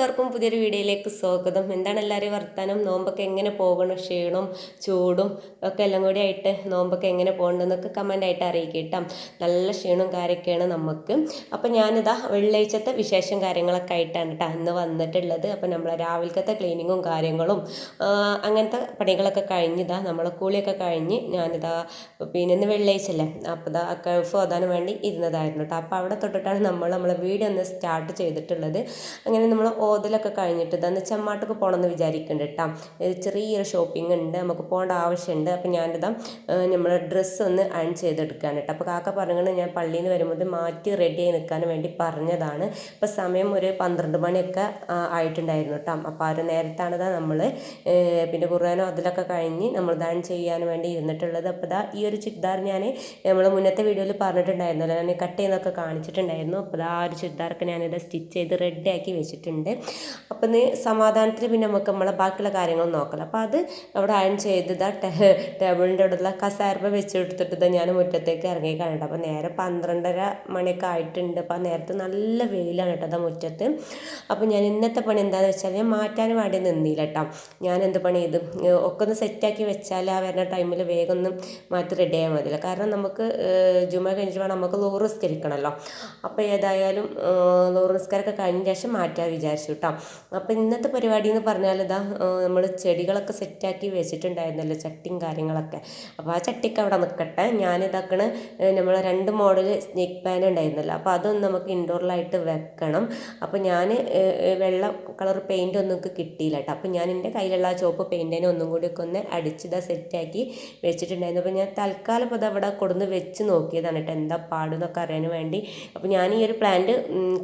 കൂട്ടുകാർക്കും പുതിയൊരു വീഡിയോയിലേക്ക് സ്വാഗതം. എന്താണ് എല്ലാവരും വർത്താനം? നോമ്പൊക്കെ എങ്ങനെ പോകണം? ക്ഷീണവും ചൂടും ഒക്കെ എല്ലാം കൂടി ആയിട്ട് നോമ്പൊക്കെ എങ്ങനെ പോകണമെന്നൊക്കെ കമന്റ് ആയിട്ട് അറിയിക്കട്ടാം. നല്ല ക്ഷീണവും കാര്യമൊക്കെയാണ് നമുക്ക്. അപ്പം ഞാനിതാ വെള്ളിയാഴ്ചത്തെ വിശേഷം കാര്യങ്ങളൊക്കെ ആയിട്ടാണ് കേട്ടോ അന്ന് വന്നിട്ടുള്ളത്. അപ്പം നമ്മൾ രാവിലത്തെ ക്ലീനിങ്ങും കാര്യങ്ങളും അങ്ങനത്തെ പണികളൊക്കെ കഴിഞ്ഞിതാ. നമ്മളെ കൂളിയൊക്കെ കഴിഞ്ഞ് ഞാനിതാ പിന്നെ ഇന്ന് വെള്ളിയാഴ്ചല്ലേ അപ്പം അപ്പോൾ ഇതാ കഴുഫ് ഓതാൻ വേണ്ടി ഇരുന്നതായിരുന്നു കേട്ടോ അപ്പോൾ അവിടെ തൊട്ടിട്ടാണ് നമ്മൾ നമ്മളെ വീഡിയോ ഒന്ന് സ്റ്റാർട്ട് ചെയ്തിട്ടുള്ളത്. അങ്ങനെ നമ്മൾ ഓതലൊക്കെ കഴിഞ്ഞിട്ട് ഇതാന്ന് ചെമ്മാട്ടൊക്കെ പോകണമെന്ന് വിചാരിക്കുന്നുണ്ട് കേട്ടോ ചെറിയൊരു ഷോപ്പിംഗ് ഉണ്ട് നമുക്ക് പോകേണ്ട ആവശ്യമുണ്ട് അപ്പോൾ ഞാനിതാ നമ്മൾ ഡ്രസ്സ് ഒന്ന് അയൺ ചെയ്തെടുക്കുകയാണ് കേട്ടോ അപ്പോൾ കാക്ക പറഞ്ഞത് ഞാൻ പള്ളിയിൽ നിന്ന് വരുമ്പോൾ മാറ്റി റെഡി ആയി നിൽക്കാൻ വേണ്ടി പറഞ്ഞതാണ്. ഇപ്പോൾ സമയം ഒരു പന്ത്രണ്ട് മണിയൊക്കെ ആയിട്ടുണ്ടായിരുന്നു കേട്ടോ അപ്പോൾ ആ ഒരു നേരത്താണ് ഇതാ നമ്മൾ പിന്നെ ഖുർആാനോ അതിലൊക്കെ കഴിഞ്ഞ് നമ്മൾ ദാൻ ചെയ്യാൻ വേണ്ടി ഇരുന്നിട്ടുള്ളത്. അപ്പോൾ ഇതാ ഈ ഒരു ചുരിദാർ ഞാൻ നമ്മൾ മുന്നത്തെ വീഡിയോയിൽ പറഞ്ഞിട്ടുണ്ടായിരുന്നല്ലോ. ഞാൻ കട്ട് ചെയ്യുന്നതൊക്കെ കാണിച്ചിട്ടുണ്ടായിരുന്നു. അപ്പോൾ ആ ഒരു ചുരിദാറൊക്കെ ഞാനിത് സ്റ്റിച്ച് ചെയ്ത് റെഡിയാക്കി വെച്ചിട്ടുണ്ട്. അപ്പോൾ നീ സമാധാനത്തിൽ പിന്നെ നമുക്ക് നമ്മളെ ബാക്കിയുള്ള കാര്യങ്ങൾ നോക്കണം അപ്പോൾ അത് അവിടെ അയൺ ചെയ്തത് ഇതാ ടേബിളിന്റെ അടുത്തുള്ള കസാരപ്പ വെച്ചെടുത്തിട്ട് ഇതാ ഞാൻ മുറ്റത്തേക്ക് ഇറങ്ങി കണ്ടിട്ട്. അപ്പോൾ നേരെ പന്ത്രണ്ടര മണിയൊക്കെ ആയിട്ടുണ്ട്. അപ്പോൾ ആ നേരത്തെ നല്ല വെയിലാണ് കേട്ടോ അതാ മുറ്റത്ത്. അപ്പോൾ ഞാൻ ഇന്നത്തെ പണി എന്താണെന്ന് വെച്ചാൽ ഞാൻ മാറ്റാൻ വേണ്ടി നിന്നില്ല കേട്ടോ. ഞാൻ എന്ത് പണി ചെയ്തു? ഒക്കെ ഒന്ന് സെറ്റാക്കി വെച്ചാൽ ആ വരുന്ന ടൈമിൽ വേഗം ഒന്ന് മാറ്റി റെഡി ആയാൽ മതിയില്ല. കാരണം നമുക്ക് ജുമ കഴിഞ്ഞിട്ട് വേണം നമുക്ക് ലോറിസ്കരിക്കണമല്ലോ അപ്പോൾ ഏതായാലും ലോറിസ്കാരൊക്കെ കഴിഞ്ഞ ശേഷം മാറ്റാൻ വിചാരിച്ചു. കേട്ടോ അപ്പോൾ ഇന്നത്തെ പരിപാടി എന്ന് പറഞ്ഞാൽ ഇതാ നമ്മൾ ചെടികളൊക്കെ സെറ്റാക്കി വെച്ചിട്ടുണ്ടായിരുന്നല്ലോ ചട്ടിയും കാര്യങ്ങളൊക്കെ. അപ്പോൾ ആ ചട്ടിക്ക് അവിടെ നിൽക്കട്ടെ ഞാനിതാക്കണ നമ്മൾ രണ്ട് മോഡൽ സ്നേക്ക് പാൻ ഉണ്ടായിരുന്നല്ലോ. അപ്പോൾ അതൊന്ന് നമുക്ക് ഇൻഡോറിലായിട്ട് വെക്കണം. അപ്പോൾ ഞാൻ വെള്ള കളർ പെയിന്റ് ഒന്നും എനിക്ക് കിട്ടിയില്ല കേട്ടോ അപ്പോൾ ഞാൻ എന്റെ കയ്യിലുള്ള ആ ചുവപ്പ് പെയിന്റിനെ ഒന്നും കൂടി ഒക്കെ ഒന്ന് അടിച്ചിതാ സെറ്റാക്കി വെച്ചിട്ടുണ്ടായിരുന്നു. അപ്പോൾ ഞാൻ തൽക്കാലം ഇപ്പോൾ അവിടെ കൊടുന്ന് വെച്ച് നോക്കിയതാണ് കേട്ടോ എന്താ പാടുന്നൊക്കെ അറിയാൻ വേണ്ടി. അപ്പോൾ ഞാൻ ഈ ഒരു പ്ലാന്റ്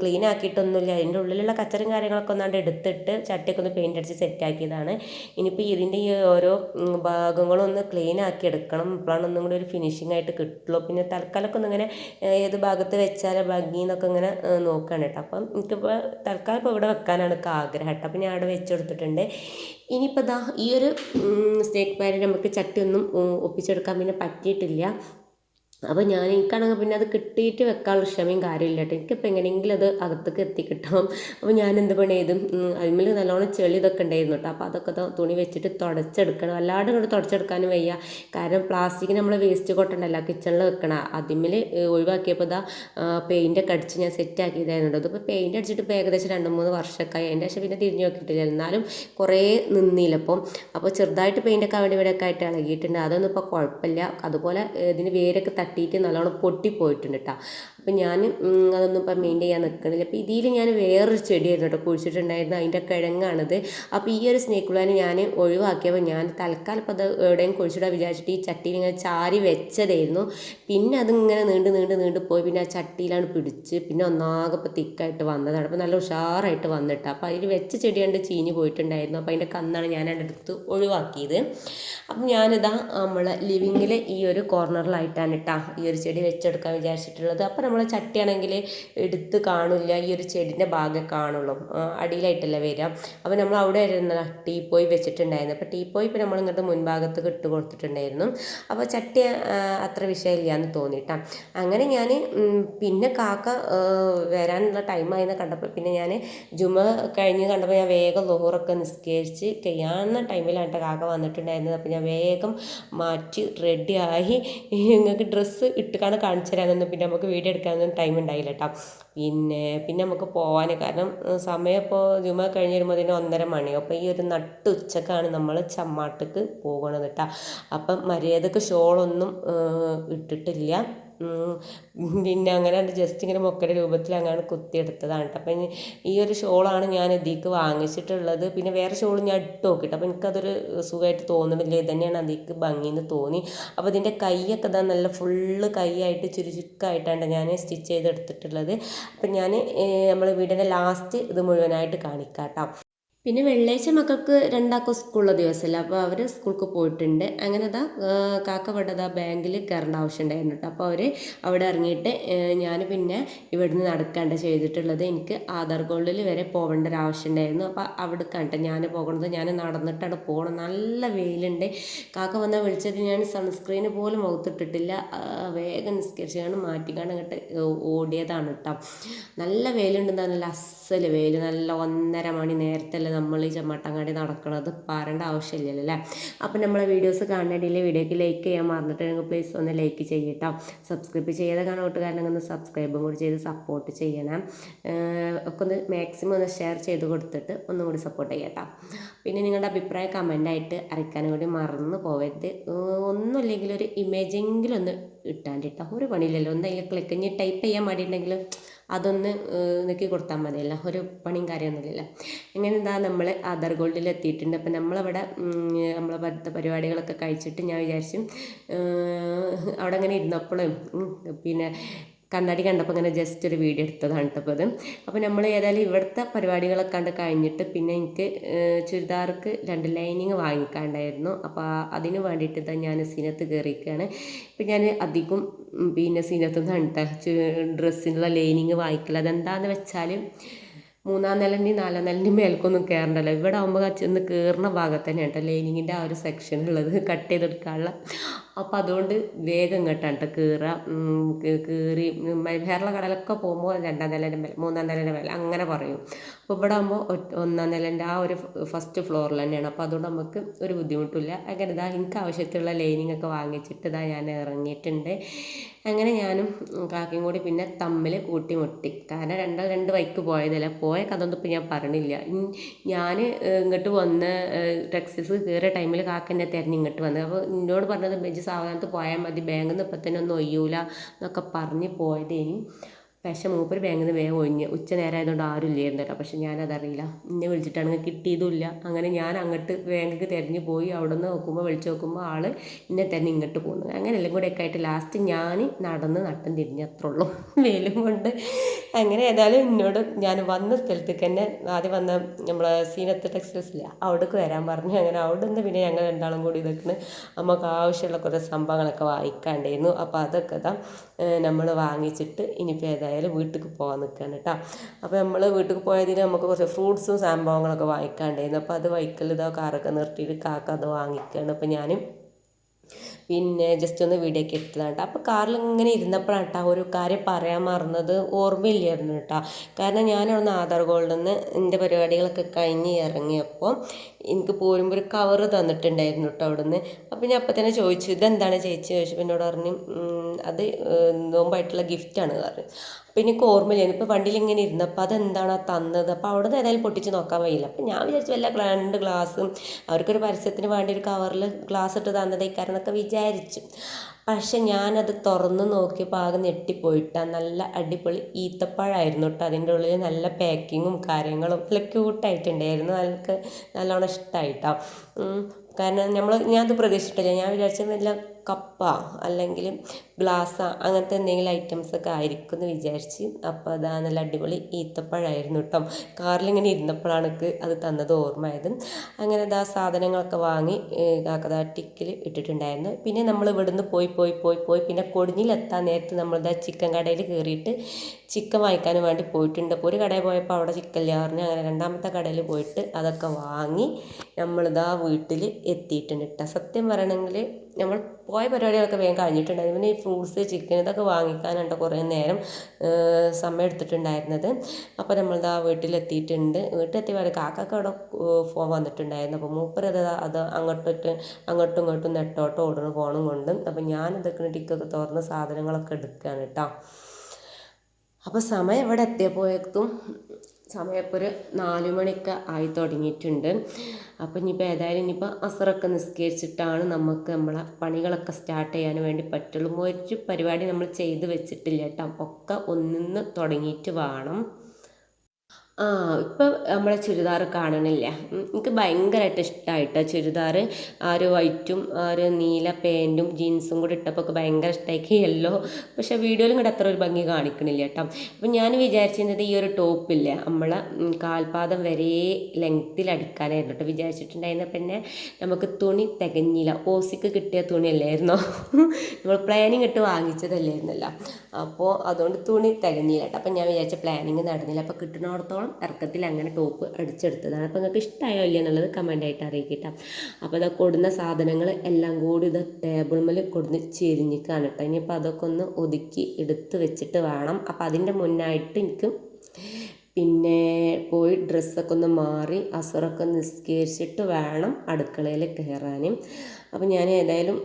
ക്ലീൻ ആക്കിയിട്ടൊന്നുമില്ല അതിന്റെ ഉള്ളിലുള്ള കച്ചറും കാര്യങ്ങളൊക്കെ ഒന്നാണ്ട് എടുത്തിട്ട് ചട്ടിയൊക്കെ ഒന്ന് പെയിന്റ് അടിച്ച് സെറ്റാക്കിയതാണ് ഇനിയിപ്പോൾ ഇതിന്റെ ഈ ഓരോ ഭാഗങ്ങളും ഒന്ന് ക്ലീൻ ആക്കി എടുക്കണം. അപ്പോഴാണ് ഒന്നും കൂടി ഒരു ഫിനിഷിംഗ് ആയിട്ട് കിട്ടുള്ളൂ. പിന്നെ തൽക്കാലമൊക്കെ ഒന്ന് ഇങ്ങനെ ഏത് ഭാഗത്ത് വെച്ചാൽ ഭംഗി എന്നൊക്കെ ഇങ്ങനെ നോക്കുകയാണ് കേട്ടോ. അപ്പം എനിക്കിപ്പോൾ തൽക്കാലം ഇപ്പോൾ ഇവിടെ വെക്കാനാണ് എനിക്ക് ആഗ്രഹം കേട്ടോ. അപ്പം ഞാൻ അവിടെ വെച്ച് കൊടുത്തിട്ടുണ്ട്. ഇനിയിപ്പോൾ ദാ ഈ ഒരു സ്നേക്ക് പാരി നമുക്ക് ചട്ടിയൊന്നും ഒപ്പിച്ചെടുക്കാൻ പിന്നെ പറ്റിയിട്ടില്ല. അപ്പോൾ ഞാൻ എനിക്കാണെങ്കിൽ പിന്നെ അത് കിട്ടിയിട്ട് വെക്കാനുള്ള ക്ഷമയും കാര്യമില്ല കേട്ടോ എനിക്കിപ്പോൾ എങ്ങനെയെങ്കിലും അത് അകത്തേക്ക് എത്തിക്കിട്ടണം. അപ്പോൾ ഞാൻ എന്ത് പണി ചെയ്തു അതിൽ നല്ലോണം ചെളി ഇതൊക്കെ ഉണ്ടായിരുന്നു കേട്ടോ അപ്പോൾ അതൊക്കെ തുണി വെച്ചിട്ട് തുടച്ചെടുക്കണം. അല്ലാണ്ട് ഇങ്ങോട്ട് തുടച്ചെടുക്കാനും വയ്യ. കാരണം പ്ലാസ്റ്റിക് നമ്മൾ വേസ്റ്റ് കൊട്ടണ്ടല്ല കിച്ചണിൽ വെക്കണം. അതിമിൽ ഒഴിവാക്കിയപ്പോൾ ഇതാ പെയിന്റ് ഒക്കെ അടിച്ച് ഞാൻ സെറ്റ് ആക്കിയതായിരുന്നു അതിപ്പോൾ പെയിന്റ് അടിച്ചിട്ട് ഇപ്പോൾ ഏകദേശം രണ്ട് മൂന്ന് വർഷമൊക്കെ അതിന്റെ ശേഷം പിന്നെ തിരിഞ്ഞു നോക്കിയിട്ടില്ല. എന്നാലും കുറേ നിന്നില്ല അപ്പം അപ്പോൾ ചെറുതായിട്ട് പെയിന്റൊക്കെ അവിടെ ഇവിടെയൊക്കെ ആയിട്ട് ഇളകിയിട്ടുണ്ട്. അതൊന്നും ഇപ്പോൾ കുഴപ്പമില്ല. അതുപോലെ ഇതിന് വേരൊക്കെ തട്ടിയിട്ട് നല്ലോണം പൊട്ടിപ്പോയിട്ടുണ്ട് കേട്ടോ അപ്പം ഞാൻ അതൊന്നും ഇപ്പം മെയിൻ ചെയ്യാൻ നിൽക്കണില്ല അപ്പം ഇതിൽ ഞാൻ വേറൊരു ചെടിയായിരുന്നു കേട്ടോ കുഴിച്ചിട്ടുണ്ടായിരുന്നു അതിന്റെ കിഴങ്ങാണിത്. അപ്പോൾ ഈ ഒരു സ്നേക്ക് പ്ലാന്റ് ഞാൻ ഒഴിവാക്കിയപ്പോൾ ഞാൻ തൽക്കാലം ഇപ്പോൾ അത് എവിടെയും കുഴിച്ചിടാൻ വിചാരിച്ചിട്ട് ഈ ചട്ടിയിൽ ഇങ്ങനെ ചാരി വെച്ചതായിരുന്നു. പിന്നെ അതിങ്ങനെ നീണ്ട് നീണ്ട് നീണ്ട് പോയി. പിന്നെ ആ ചട്ടിയിലാണ് പിടിച്ച് പിന്നെ ഒന്നാകെ ഇപ്പോൾ തിക്കായിട്ട് വന്നതാണ്. അപ്പോൾ നല്ല ഉഷാറായിട്ട് വന്നിട്ട്. അപ്പോൾ അതിൽ വെച്ച ചെടി കണ്ട് ചീഞ്ഞ് പോയിട്ടുണ്ടായിരുന്നു. അപ്പോൾ അതിന്റെ കന്നാണ് ഞാൻ അതിന്റെ അടുത്ത് ഒഴിവാക്കിയത്. അപ്പം ഞാനിതാ നമ്മളെ ലിവിങ്ങിൽ ഈ ഒരു കോർണറിലായിട്ടാണ് കേട്ടോ ഈ ഒരു ചെടി വെച്ചെടുക്കാൻ വിചാരിച്ചിട്ടുള്ളത്. അപ്പോൾ നമ്മൾ ചട്ടിയാണെങ്കിൽ എടുത്ത് കാണില്ല ഈ ഒരു ചെടിന്റെ ഭാഗം കാണുള്ളൂ. അടിയിലായിട്ടല്ല വരിക. അപ്പോൾ നമ്മൾ അവിടെ ഇരുന്ന ടീപ്പോയി വെച്ചിട്ടുണ്ടായിരുന്നു. അപ്പോൾ ടീപ്പോയി ഇപ്പോൾ നമ്മൾ ഇങ്ങോട്ട് മുൻഭാഗത്ത് ഇട്ട് കൊടുത്തിട്ടുണ്ടായിരുന്നു. അപ്പോൾ ചട്ടി അത്ര വിഷയമില്ല എന്ന് തോന്നിട്ടാ. അങ്ങനെ ഞാൻ പിന്നെ കാക്ക വരാനുള്ള ടൈമായെന്ന് കണ്ടപ്പോൾ പിന്നെ ഞാൻ ജുമ കഴിഞ്ഞ് കണ്ടപ്പോൾ ഞാൻ വേഗം ലോറൊക്കെ നിസ്കരിച്ച് കഴിയാവുന്ന ടൈമിലാണ് കാക്ക വന്നിട്ടുണ്ടായിരുന്നത്. അപ്പോൾ ഞാൻ വേഗം മാറ്റി റെഡിയായി നിങ്ങൾക്ക് ഡ്രസ്സ് ഇട്ടുകാണ് കാണിച്ചു തരാനൊന്നും പിന്നെ നമുക്ക് വീഡിയോ എടുക്കാനൊന്നും ടൈം ഉണ്ടായില്ല കേട്ടോ പിന്നെ പിന്നെ നമുക്ക് പോകാൻ കാരണം സമയം ഇപ്പോൾ ജുമ കഴിഞ്ഞ് വരുമ്പോൾ തന്നെ ഒന്നര മണിയോ അപ്പോൾ ഈ ഒരു നട്ട് ഉച്ചക്കാണ് നമ്മൾ ചമ്മാട്ടക്ക് പോകണത് കേട്ടോ അപ്പം മര്യാദയ്ക്ക് ഷോളൊന്നും ഇട്ടിട്ടില്ല. പിന്നെ അങ്ങനെ ജസ്റ്റ് ഇങ്ങനെ മൊക്കയുടെ രൂപത്തിൽ അങ്ങനെ കുത്തിയെടുത്തതാണ് കേട്ടോ അപ്പം ഈ ഒരു ഷോളാണ് ഞാൻ ഇതിക്ക് വാങ്ങിച്ചിട്ടുള്ളത്. പിന്നെ വേറെ ഷോൾ ഞാൻ ഇട്ട് നോക്കിയിട്ട് അപ്പം എനിക്കതൊരു സുഖമായിട്ട് തോന്നുന്നില്ല. ഇത് തന്നെയാണ് അതിക്ക് ഭംഗിയെന്ന് തോന്നി. അപ്പോൾ ഇതിന്റെ കൈയൊക്കെ ഇതാ നല്ല ഫുള്ള് കൈയായിട്ട് ചുരുചുക്കായിട്ടാണ് ഞാൻ സ്റ്റിച്ച് ചെയ്തെടുത്തിട്ടുള്ളത്. അപ്പം ഞാൻ നമ്മൾ വീടിന്റെ ലാസ്റ്റ് ഇത് മുഴുവനായിട്ട് കാണിക്കാം കേട്ടോ പിന്നെ വെള്ളിയാഴ്ച മക്കൾക്ക് രണ്ടാൾക്കും സ്കൂളുള്ള ദിവസമല്ല? അപ്പോൾ അവർ സ്കൂൾക്ക് പോയിട്ടുണ്ട്. അങ്ങനെ അതാ കാക്ക ആ ബാങ്കിൽ കയറേണ്ട ആവശ്യം ഉണ്ടായിരുന്നു കേട്ടോ. അപ്പോൾ അവർ അവിടെ ഇറങ്ങിയിട്ട് ഞാൻ പിന്നെ ഇവിടുന്ന് നടക്കേണ്ട ചെയ്തിട്ടുള്ളത് എനിക്ക് ആധാർ ഗോൾഡിൽ വരെ പോകേണ്ട ഒരു ആവശ്യം ഉണ്ടായിരുന്നു അപ്പോൾ അവിടെ കണ്ട ഞാൻ പോകണത് ഞാൻ നടന്നിട്ടാണ് പോകണം നല്ല വെയിലുണ്ട്. കാക്ക വന്നാൽ വിളിച്ചത് ഞാൻ സൺസ്ക്രീന് പോലും മുഖത്തിട്ടിട്ടില്ല. വേഗം നിസ്കരിച്ചാണ് മാറ്റിക്കാണ്ട് അങ്ങോട്ട് ഓടിയതാണ് കേട്ടോ. നല്ല വെയിലുണ്ടെന്ന് നല്ല അസ്സൽ വെയിൽ. നല്ല ഒന്നര മണി നേരത്തല്ലേ നമ്മൾ ഈ ചമ്മട്ടങ്ങാടി നടക്കുന്നത് പാരേണ്ട ആവശ്യമില്ലല്ലോ അല്ലേ? അപ്പം നമ്മളെ വീഡിയോസ് കാണേണ്ടിയില്ല വീഡിയോക്ക് ലൈക്ക് ചെയ്യാൻ മറന്നിട്ടുണ്ടെങ്കിൽ പ്ലീസ് ഒന്ന് ലൈക്ക് ചെയ്യട്ടോ. സബ്സ്ക്രൈബ് ചെയ്ത കാണോട്ടുകാരനെങ്കിൽ ഒന്ന് സബ്സ്ക്രൈബും കൂടി ചെയ്ത് സപ്പോർട്ട് ചെയ്യണം. ഒക്കെ ഒന്ന് മാക്സിമം ഒന്ന് ഷെയർ ചെയ്ത് കൊടുത്തിട്ട് ഒന്നും കൂടി സപ്പോർട്ട് ചെയ്യട്ടോ. പിന്നെ നിങ്ങളുടെ അഭിപ്രായം കമന്റായിട്ട് അറിയിക്കാനും കൂടി മറന്നു പോകരുത് ഒന്നുമില്ലെങ്കിൽ ഒരു ഇമേജെങ്കിലും ഒന്ന് ഇട്ടാണ്ടിട്ടോ. ഒരു പണിയില്ലല്ലോ. എന്തെങ്കിലും ക്ലിക്ക് ഇനി ടൈപ്പ് ചെയ്യാൻ മടിയുണ്ടെങ്കിൽ അതൊന്ന് നീക്കി കൊടുത്താൽ മതിയല്ല. ഒരു പണിയും കാര്യമൊന്നുമില്ല ഇങ്ങനെ എന്താ നമ്മൾ ആധാർ ഗോൾഡിൽ എത്തിയിട്ടുണ്ട്. അപ്പം നമ്മളവിടെ നമ്മളെ പത്ത പരിപാടികളൊക്കെ കഴിച്ചിട്ട് ഞാൻ വിചാരിച്ചു അവിടെ അങ്ങനെ ഇരുന്നപ്പോഴും പിന്നെ കണ്ണാടി കണ്ടപ്പോൾ ഇങ്ങനെ ജസ്റ്റ് ഒരു വീഡിയോ എടുത്തതാണ് കേട്ടോ അപ്പോൾ അത്. അപ്പോൾ നമ്മൾ ഏതായാലും ഇവിടുത്തെ പരിപാടികളൊക്കെ കണ്ട് കഴിഞ്ഞിട്ട് പിന്നെ എനിക്ക് ചുരിദാർക്ക് രണ്ട് ലൈനിങ് വാങ്ങിക്കാണ്ടായിരുന്നു. അപ്പോൾ അതിന് വേണ്ടിയിട്ട് ഞാൻ സീനത്ത് കയറിയിരിക്കുകയാണ് ഇപ്പം ഞാൻ അധികം പിന്നെ സീനത്ത് കേട്ടോ ഡ്രസ്സിനുള്ള ലൈനിങ് വായിക്കില്ല അതെന്താണെന്ന് വെച്ചാൽ മൂന്നാം നിലന്റെയും നാലാം നിലന്റെയും മേൽക്കൊന്നും കയറണ്ടല്ലോ ഇവിടെ ആകുമ്പോൾ ചെന്ന് കയറുന്ന ഭാഗത്ത് തന്നെയാണ് കേട്ടോ ലൈനിങ്ങിന്റെ ആ ഒരു സെക്ഷൻ ഉള്ളത്. കട്ട് ചെയ്തെടുക്കാനുള്ള അപ്പോൾ അതുകൊണ്ട് വേഗം ഇങ്ങോട്ടാണ് കേട്ടോ കയറുക കയറി വേറെ കടലൊക്കെ പോകുമ്പോൾ രണ്ടാം നിലേന്റെ മേലെ മൂന്നാം നിലേന്റെ മേലെ അങ്ങനെ പറയും. അപ്പോൾ ഇവിടെ ആകുമ്പോൾ ഒന്നാം നിലേന്റെ ആ ഒരു ഫസ്റ്റ് ഫ്ലോറിൽ തന്നെയാണ്. അപ്പോൾ അതുകൊണ്ട് നമുക്ക് ഒരു ബുദ്ധിമുട്ടില്ല. അങ്ങനെ ഇതാ എനിക്ക് ആവശ്യത്തിലുള്ള ലൈനിങ് ഒക്കെ വാങ്ങിച്ചിട്ട് ഇതാ ഞാൻ ഇറങ്ങിയിട്ടുണ്ട്. അങ്ങനെ ഞാനും കാക്കയും കൂടി പിന്നെ തമ്മിൽ കൂട്ടിമുട്ടി. കാരണം രണ്ടാൾ രണ്ട് വൈക്ക് പോയതല്ല. പോയ കഥ ഒന്നും ഇപ്പം ഞാൻ പറഞ്ഞില്ല. ഞാൻ ഇങ്ങോട്ട് വന്ന് ടെക്സസ് കയറിയ ടൈമിൽ കാക്ക എന്നെ തിരഞ്ഞ് ഇങ്ങോട്ട് വന്നത് അപ്പോൾ എന്നോട് പറഞ്ഞത് സാവധാനത്ത് പോയാൽ മതി. ബാങ്കിൽ നിന്ന് ഇപ്പം തന്നെ ഒന്നും ഒയ്യൂല എന്നൊക്കെ പറഞ്ഞ് പോയതേനും. പക്ഷേ മൂപ്പർ ബാങ്കിൽ നിന്ന് വേഗം ഒഴിഞ്ഞ്. ഉച്ച നേരം ആയതുകൊണ്ട് ആരും ഇല്ലായിരുന്നു കേട്ടോ. പക്ഷേ ഞാനതറിയില്ല. എന്നെ വിളിച്ചിട്ടാണെങ്കിൽ കിട്ടിയതുമില്ല. അങ്ങനെ ഞാൻ അങ്ങോട്ട് ബാങ്കിൽ തിരഞ്ഞു പോയി. അവിടെ നിന്ന് നോക്കുമ്പോൾ വിളിച്ച് നോക്കുമ്പോൾ ആൾ എന്നെ തന്നെ ഇങ്ങോട്ട് പോകുന്നു അങ്ങനെ എല്ലാം കൂടെ ഒക്കെ ആയിട്ട് ലാസ്റ്റ് ഞാൻ നടന്ന് നട്ടം തിരിഞ്ഞത്രേ ഉള്ളൂ. വെയിലും കൊണ്ട്. അങ്ങനെ ഏതായാലും എന്നോട് ഞാൻ വന്ന സ്ഥലത്തേക്ക് തന്നെ ആദ്യം വന്ന നമ്മളെ സീനത്ത് ടെക്സ്റ്റൈൽസില്ല അവിടേക്ക് വരാൻ പറഞ്ഞു. അങ്ങനെ അവിടെ നിന്ന് പിന്നെ ഞങ്ങൾ രണ്ടാളും കൂടി ഇതൊക്കെ നമുക്ക് ആവശ്യമുള്ള കുറേ സംഭവങ്ങളൊക്കെ വായിക്കാണ്ടായിരുന്നു. അപ്പോൾ അതൊക്കെ തന്നെ നമ്മൾ വാങ്ങിച്ചിട്ട് ഇനിയിപ്പോൾ ഏതായാലും എന്തായാലും വീട്ടിലേക്ക് പോകാൻ നിൽക്കുകയാണ് കേട്ടോ അപ്പോൾ നമ്മൾ വീട്ടിൽ പോയതിന് നമുക്ക് കുറച്ച് ഫ്രൂട്ട്സും സംഭവങ്ങളൊക്കെ വാങ്ങിക്കാണ്ടായിരുന്നു. അപ്പോൾ അത് വൈക്കൽ കാറൊക്കെ നിർത്തിയിട്ട് കാക്ക അത് വാങ്ങിക്കുകയാണ് അപ്പോൾ ഞാനും പിന്നെ ജസ്റ്റ് ഒന്ന് വീഡിയോ ഒക്കെ എടുത്തതാണ് അപ്പോൾ കാറിൽ ഇങ്ങനെ ഇരുന്നപ്പോഴാണ് കേട്ടോ ഒരു കാര്യം പറയാൻ മറന്നത് ഓർമ്മയില്ലായിരുന്നു കേട്ടോ കാരണം ഞാൻ അവിടുന്ന് ആധാർ ഗോൾഡിൽ നിന്ന് എന്റെ പരിപാടികളൊക്കെ കഴിഞ്ഞ് ഇറങ്ങിയപ്പോൾ എനിക്ക് പോരുമ്പോൾ ഒരു കവർ തന്നിട്ടുണ്ടായിരുന്നു കേട്ടോ അവിടുന്ന്. അപ്പോൾ ഞാൻ അപ്പം തന്നെ ചോദിച്ചു ഇതെന്താണ് ചേച്ചി? ചോദിച്ചപ്പോൾ എന്നോട് പറഞ്ഞു അത് നോമ്പായിട്ടുള്ള ഗിഫ്റ്റാണ് പറഞ്ഞു. അപ്പോൾ എനിക്ക് ഓർമ്മയില്ല? ഇപ്പോൾ വണ്ടിയിൽ ഇങ്ങനെ ഇരുന്നപ്പോൾ അതെന്താണ് തന്നത്? അപ്പോൾ അവിടെ നിന്ന് ഏതായാലും പൊട്ടിച്ച് നോക്കാൻ വയ്യില്ല. അപ്പോൾ ഞാൻ വിചാരിച്ചു വല്ല രണ്ട് ഗ്ലാസ്സും അവർക്കൊരു പരസ്യത്തിന് വേണ്ടി ഒരു കവറിൽ ഗ്ലാസ് ഇട്ട് തന്നതേക്കാരെന്നൊക്കെ വിചാരിച്ചു. പക്ഷെ ഞാനത് തുറന്ന് നോക്കിയപ്പോൾ ആകെ ഞെട്ടിപ്പോയിട്ട്. നല്ല അടിപൊളി ഈത്തപ്പഴമായിരുന്നു കേട്ടോ അതിന്റെ ഉള്ളിൽ നല്ല പാക്കിങ്ങും കാര്യങ്ങളും നല്ല ക്യൂട്ടായിട്ടുണ്ടായിരുന്നു നമുക്ക് നല്ലോണം ഇഷ്ടമായിട്ടോ കാരണം നമ്മൾ ഞാനത് പ്രതീക്ഷിച്ചിട്ടില്ല. ഞാൻ വിചാരിച്ച വല്ല കപ്പ അല്ലെങ്കിൽ ഗ്ലാസ് അങ്ങനത്തെ എന്തെങ്കിലും ഐറ്റംസ് ഒക്കെ ആയിരിക്കും എന്ന് വിചാരിച്ച്. അപ്പോൾ അതാ നല്ല അടിപൊളി ഈത്തപ്പഴമായിരുന്നു കേട്ടോ കാറിലിങ്ങനെ ഇരുന്നപ്പോഴാണ് എനിക്ക് അത് തന്നത് ഓർമ്മയായത്. അങ്ങനെ അതാ സാധനങ്ങളൊക്കെ വാങ്ങി കാക്കതാ ടിക്കിൽ ഇട്ടിട്ടുണ്ടായിരുന്നു. പിന്നെ നമ്മൾ ഇവിടുന്ന് പോയി പോയി പോയി പോയി. പിന്നെ കൊടിഞ്ഞിലെത്താൻ നേരത്ത് നമ്മളിതാ ചിക്കൻ കടയിൽ കയറിയിട്ട് ചിക്കൻ വാങ്ങിക്കാൻ വേണ്ടി പോയിട്ടുണ്ട്. അപ്പോൾ ഒരു കടയിൽ പോയപ്പോൾ അവിടെ ചിക്കൻ ലാറിന് അങ്ങനെ രണ്ടാമത്തെ കടയിൽ പോയിട്ട് അതൊക്കെ വാങ്ങി നമ്മളിതാ വീട്ടിൽ എത്തിയിട്ടുണ്ട് കേട്ടോ സത്യം പറയണമെങ്കിൽ നമ്മൾ പോയ പരിപാടികളൊക്കെ വേഗം കഴിഞ്ഞിട്ടുണ്ടായിരുന്നു. പിന്നെ ഈ ഫ്രൂട്ട്സ് ചിക്കൻ ഇതൊക്കെ വാങ്ങിക്കാനുണ്ട് കുറേ നേരം സമയം എടുത്തിട്ടുണ്ടായിരുന്നത്. അപ്പോൾ നമ്മളിതാ വീട്ടിലെത്തിയിട്ടുണ്ട്. വീട്ടിലെത്തിയ കാക്കൊക്കെ അവിടെ ഫോൺ വന്നിട്ടുണ്ടായിരുന്നു. അപ്പോൾ മൂപ്പരത് അത് അങ്ങോട്ടിട്ട് അങ്ങോട്ടും ഇങ്ങോട്ടും നെട്ടോട്ടോ ഓടുന്ന ഫോണും കൊണ്ട് അപ്പോൾ ഞാൻ ഇതൊക്കെ ടിക്കൊക്കെ തുറന്ന് സാധനങ്ങളൊക്കെ എടുക്കുകയാണ് കേട്ടോ അപ്പോൾ സമയം ഇവിടെ എത്തിയപ്പോഴേക്കും സമയം ഇപ്പോൾ ഒരു നാല് മണിയൊക്കെ ആയി തുടങ്ങിയിട്ടുണ്ട്. അപ്പോൾ ഇനിയിപ്പോൾ ഏതായാലും ഇനിയിപ്പോൾ അസറൊക്കെ നിസ്കരിച്ചിട്ടാണ് നമുക്ക് നമ്മളെ പണികളൊക്കെ സ്റ്റാർട്ട് ചെയ്യാൻ വേണ്ടി പറ്റുള്ളൂ. ഒരു പരിപാടി നമ്മൾ ചെയ്ത് വെച്ചിട്ടില്ല കേട്ടോ. ഒക്കെ ഒന്നിന്ന് തുടങ്ങിയിട്ട് വേണം. ആ ഇപ്പം നമ്മളെ ചുരിദാർ കാണണില്ല എനിക്ക് ഭയങ്കരമായിട്ട് ഇഷ്ടമായിട്ടോ ചുരിദാർ ആ ഒരു വൈറ്റും ആ ഒരു നീല പാന്റും ജീൻസും കൂടി ഇട്ടപ്പോൾ ഒക്കെ ഭയങ്കര ഇഷ്ടമാക്കി യെല്ലോ. പക്ഷേ വീഡിയോയിലും കൂടെ അത്ര ഒരു ഭംഗി കാണിക്കണില്ല കേട്ടോ. അപ്പം ഞാൻ വിചാരിച്ചിരുന്നത് ഈ ഒരു ടോപ്പില്ലേ നമ്മളെ കാൽപാദം വരെ ലെങ്ത്തിൽ അടിക്കാനായിരുന്നു കേട്ടോ വിചാരിച്ചിട്ടുണ്ടായിരുന്ന. പിന്നെ നമുക്ക് തുണി തികഞ്ഞില്ല. ഓസിക്ക് കിട്ടിയ തുണിയല്ലായിരുന്നോ? നമ്മൾ പ്ലാനിങ് ഇട്ട് വാങ്ങിച്ചതല്ലായിരുന്നല്ലോ. അപ്പോൾ അതുകൊണ്ട് തുണി തികഞ്ഞില്ല കേട്ടോ. അപ്പം ഞാൻ വിചാരിച്ച പ്ലാനിങ് നടന്നില്ല. അപ്പോൾ കിട്ടുന്നിടത്തോളം ഇറക്കത്തിൽ അങ്ങനെ ടോപ്പ് അടിച്ചെടുത്തതാണ്. അപ്പോൾ നിങ്ങൾക്ക് ഇഷ്ടമായോ ഇല്ല എന്നുള്ളത് കമന്റായിട്ട് അറിയിക്കട്ടോ. അപ്പോൾ ഇതൊക്കെ കൊടുന്ന സാധനങ്ങൾ എല്ലാം കൂടി ഇത് ടേബിൾ മേൽ കൊടുന്ന് ചെരിഞ്ഞിക്കാണ് കേട്ടോ ഇനിയിപ്പോൾ അതൊക്കെ ഒന്ന് ഒതുക്കി എടുത്ത് വെച്ചിട്ട് വേണം. അപ്പോൾ അതിന്റെ മുന്നായിട്ട് എനിക്ക് പിന്നെ പോയി ഡ്രസ്സൊക്കെ ഒന്ന് മാറി അസുറൊക്കെ നിസ്കരിച്ചിട്ട് വേണം അടുക്കളയിൽ കയറാനും അപ്പോൾ ഞാൻ ഏതായാലും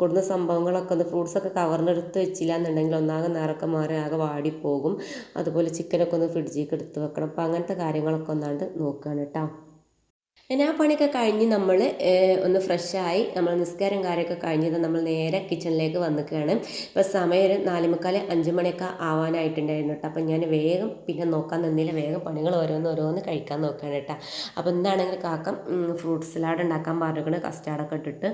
കൊടുന്ന സംഭവങ്ങളൊക്കെ ഒന്ന് ഫ്രൂട്ട്സൊക്കെ കവറിനെടുത്ത് വെച്ചില്ല എന്നുണ്ടെങ്കിൽ ഒന്നാകെ നിറക്കെ മാറി ആകെ വാടിപ്പോകും. അതുപോലെ ചിക്കനൊക്കെ ഒന്ന് ഫ്രിഡ്ജിലേക്ക് എടുത്ത് വെക്കണം. അപ്പോൾ അങ്ങനത്തെ കാര്യങ്ങളൊക്കെ ഒന്നാണ്ട് നോക്കുകയാണ് കേട്ടോ പിന്നെ ആ പണിയൊക്കെ കഴിഞ്ഞ് നമ്മൾ ഒന്ന് ഫ്രഷായി നമ്മൾ നിസ്കാരം കാര്യമൊക്കെ കഴിഞ്ഞത് നമ്മൾ നേരെ കിച്ചണിലേക്ക് വന്നിക്കുകയാണ് ഇപ്പോൾ സമയം ഒരു നാല് മുക്കാൽ അഞ്ച് മണിയൊക്കെ ആവാനായിട്ടുണ്ടായിരുന്നു കേട്ടോ അപ്പം ഞാൻ വേഗം പിന്നെ നോക്കാൻ നിന്നില്ല. വേഗം പണികൾ ഓരോന്ന് ഓരോന്ന് കഴിക്കാൻ നോക്കുകയാണ് കേട്ടോ അപ്പോൾ എന്താണെങ്കിലും കാക്കം ഫ്രൂട്ട് സലാഡ് ഉണ്ടാക്കാൻ പറഞ്ഞിരിക്കുന്നത് കസ്റ്റാർഡൊക്കെ ഇട്ടിട്ട്.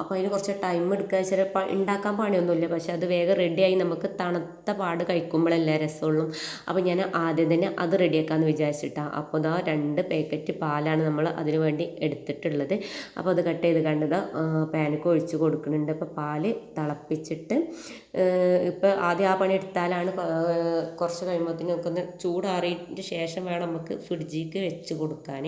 അപ്പോൾ അതിന് കുറച്ച് ടൈം എടുക്കുക ചില ഉണ്ടാക്കാൻ പണിയൊന്നുമില്ല. പക്ഷേ അത് വേഗം റെഡിയായി നമുക്ക് തണുത്ത പാട് കഴിക്കുമ്പോഴല്ലേ രസമുള്ളൂ. അപ്പോൾ ഞാൻ ആദ്യം തന്നെ അത് റെഡിയാക്കാമെന്ന് വിചാരിച്ചിട്ടാണ് അപ്പോൾ ഇതാ രണ്ട് പാക്കറ്റ് പാലാണ് നമ്മൾ അതിന് വേണ്ടി എടുത്തിട്ടുള്ളത്. അപ്പോൾ അത് കട്ട് ചെയ്ത് കണ്ടത് പാനക്ക് ഒഴിച്ച് കൊടുക്കുന്നുണ്ട്. അപ്പോൾ പാൽ തിളപ്പിച്ചിട്ട് ഇപ്പോൾ ആദ്യം ആ പണി എടുത്താലാണ് കുറച്ച് കഴിയുമ്പോഴത്തേനും ഒന്ന് ചൂടാറിയതിന് ശേഷം വേണം നമുക്ക് ഫ്രിഡ്ജിക്ക് വെച്ച് കൊടുക്കാൻ.